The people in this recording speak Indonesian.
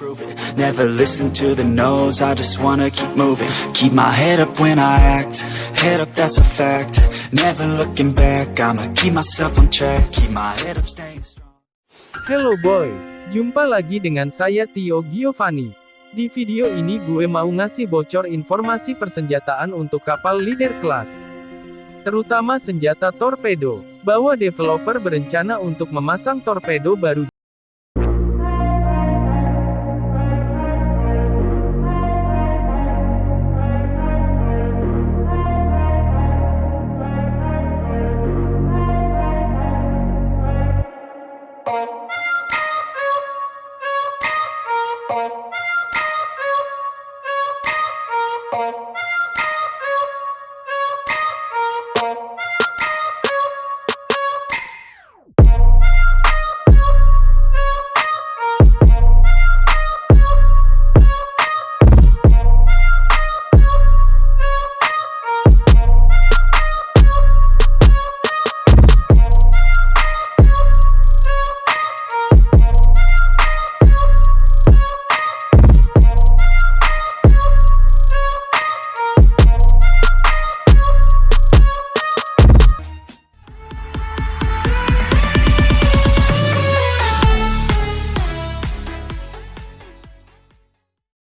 prove it. Never listen to the no's, I just wanna keep moving. Keep my head up when I act, head up, that's a fact. Never looking back, I'ma keep myself on track. Keep my head up, staying strong. Hello boy, jumpa lagi dengan saya Tio Giovanni. Di video ini gue mau ngasih bocor informasi persenjataan untuk kapal leader kelas. Terutama senjata torpedo, bahwa developer berencana untuk memasang torpedo baru